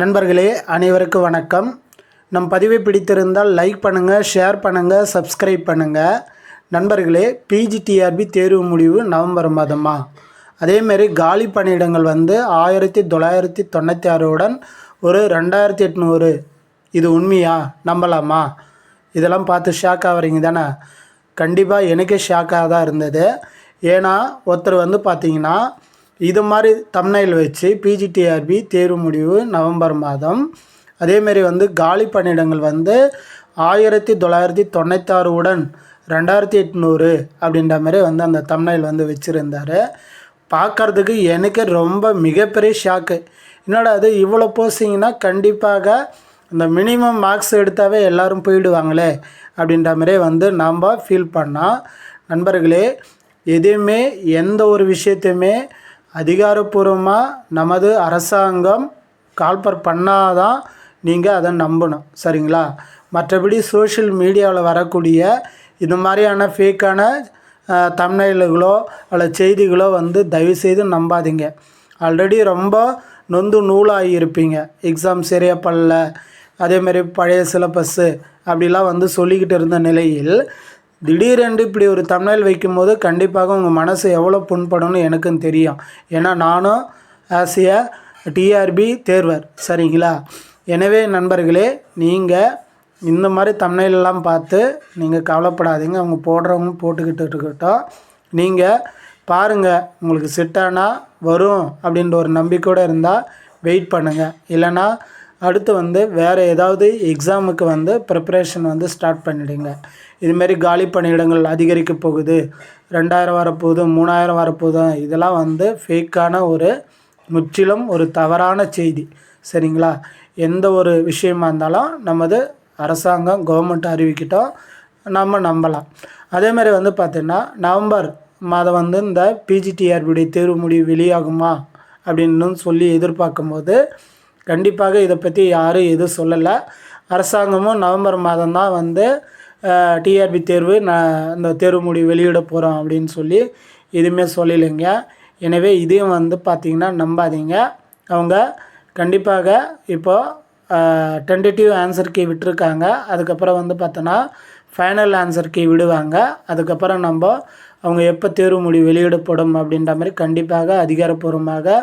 நண்பர்களே அனைவருக்கும் வணக்கம். நம் பதிவை பிடித்திருந்தால் லைக் பண்ணுங்கள் ஷேர் பண்ணுங்கள் சப்ஸ்கிரைப் பண்ணுங்கள் நண்பர்களே பிஜிடிஆர்பி தேர்வு முடிவு நவம்பர் மாதமா? அதேமாரி காலி பணியிடங்கள் வந்து ஆயிரத்தி தொள்ளாயிரத்தி தொண்ணூற்றி ஆறுடன் ஒரு ரெண்டாயிரத்தி எட்நூறு. இது உண்மையா? நம்பலாமா? இதெல்லாம் பார்த்து ஷாக் ஆகிறீங்க தானே? கண்டிப்பாக எனக்கே ஷாக்காக தான் இருந்தது. ஏன்னா ஒருத்தர் வந்து பார்த்திங்கன்னா இது மாதிரி தம்னையில் வச்சு பிஜிடிஆர்பி தேர்வு முடிவு நவம்பர் மாதம். அதேமாரி வந்து காலி பணியிடங்கள் வந்து ஆயிரத்தி தொள்ளாயிரத்தி தொண்ணூத்தாறு உடன் ரெண்டாயிரத்தி எட்நூறு அப்படின்ற மாதிரி வந்து அந்த தம்னையில் வந்து வச்சுருந்தார். பார்க்குறதுக்கு எனக்கு ரொம்ப மிகப்பெரிய ஷாக்கு என்னடா அது இவ்வளோ போஸ்டிங்கன்னா கண்டிப்பாக இந்த மினிமம் மார்க்ஸ் எடுத்தாவே எல்லோரும் போயிடுவாங்களே அப்படின்ற மாதிரியே வந்து நாம் ஃபீல் பண்ணால் நண்பர்களே எதையுமே எந்த ஒரு விஷயத்தையுமே அதிகாரப்பூர்வமாக நமது அரசாங்கம் கால்பர் பண்ணாதான் நீங்கள் அதை நம்பணும். சரிங்களா? மற்றபடி சோஷியல் மீடியாவில் வரக்கூடிய இது மாதிரியான ஃபேக்கான தமிழ்களோ அல்ல செய்திகளோ வந்து தயவுசெய்து நம்பாதீங்க. ஆல்ரெடி ரொம்ப நொந்து நூலாகி இருப்பீங்க. எக்ஸாம் சரியாக பண்ணல அதேமாரி பழைய சிலபஸ்ஸு அப்படிலாம் வந்து சொல்லிக்கிட்டு இருந்த நிலையில் திடீரென்று இப்படி ஒரு தமிழ் வைக்கும்போது கண்டிப்பாக உங்கள் மனசு எவ்வளோ புண்படும்னு எனக்கும் தெரியும். ஏன்னா நானும் ஆஸ் எ டிஆர்பி தேர்வர் சரிங்களா? எனவே நண்பர்களே நீங்கள் இந்த மாதிரி தமிழ்லாம் பார்த்து நீங்கள் கவலைப்படாதீங்க. அவங்க போடுறவங்க போட்டுக்கிட்டு இருக்கட்டும். நீங்கள் பாருங்கள் உங்களுக்கு செட்டானா வரும் அப்படின்ற ஒரு நம்பிக்கையோடு இருந்தால் வெயிட் பண்ணுங்கள் இல்லைன்னா அடுத்து வந்து வேறு ஏதாவது எக்ஸாமுக்கு வந்து ப்ரிப்பரேஷன் வந்து ஸ்டார்ட் பண்ணிவிடுங்க இதுமாரி காலி பணியிடங்கள் அதிகரிக்க போகுது. ரெண்டாயிரம் வரப்போகுது மூணாயிரம் வரப்போகுது. இதெல்லாம் வந்து ஃபேக்கான ஒரு முற்றிலும் ஒரு தவறான செய்தி. சரிங்களா? எந்த ஒரு விஷயமா இருந்தாலும் நமது அரசாங்கம் கவர்மெண்ட் அறிவிக்கிட்டோம் நம்ம நம்பலாம். அதேமாதிரி வந்து பார்த்திங்கன்னா நவம்பர் மாதம் வந்து இந்த பிஜிடிஆர்பியுடைய தேர்வு முடிவு வெளியாகுமா? அப்படின்னு சொல்லி எதிர்பார்க்கும்போது கண்டிப்பாக இதை பற்றி யாரும் எதுவும் சொல்லலை. அரசாங்கமும் நவம்பர் மாதம் தான் வந்து டிஆர்பி தேர்வு நான் இந்த தேர்வு முடிவு வெளியிட போகிறோம் அப்படின்னு சொல்லி எதுவுமே சொல்லலைங்க. எனவே இதையும் வந்து பார்த்திங்கன்னா நம்பாதீங்க. அவங்க கண்டிப்பாக இப்போது டென்டேட்டிவ் ஆன்சர் கீ விட்டுருக்காங்க. அதுக்கப்புறம் வந்து பார்த்தோன்னா ஃபைனல் ஆன்சர் கீ விடுவாங்க. அதுக்கப்புறம் நம்ம அவங்க எப்போ தேர்வு முடிவு வெளியிடப்படும் அப்படின்ற மாதிரி கண்டிப்பாக அதிகாரப்பூர்வமாக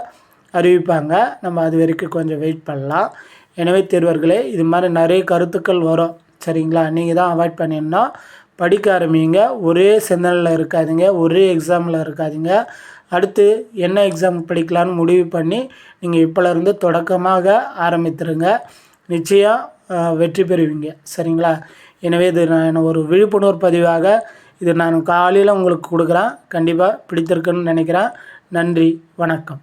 அறிவிப்பாங்க. நம்ம அது வரைக்கும் கொஞ்சம் வெயிட் பண்ணலாம். எனவே தேர்வர்களே இது மாதிரி நிறைய கருத்துக்கள் வரும். சரிங்களா? நீங்கள் தான் அவாய்ட் பண்ணிடணும் படிக்க ஆரம்பிங்க. ஒரே சிந்தனையில் இருக்காதிங்க. ஒரே எக்ஸாமில் இருக்காதிங்க. அடுத்து என்ன எக்ஸாம் படிக்கலான்னு முடிவு பண்ணி நீங்கள் இப்போலேருந்து தொடக்கமாக ஆரம்பித்துருங்க. நிச்சயம் வெற்றி பெறுவீங்க. சரிங்களா? எனவே இது நான் ஒரு விழிப்புணர்வு பதிவாக இது நான் காலையில் உங்களுக்கு கொடுக்குறேன். கண்டிப்பாக பிடித்திருக்குன்னு நினைக்கிறேன். நன்றி. வணக்கம்.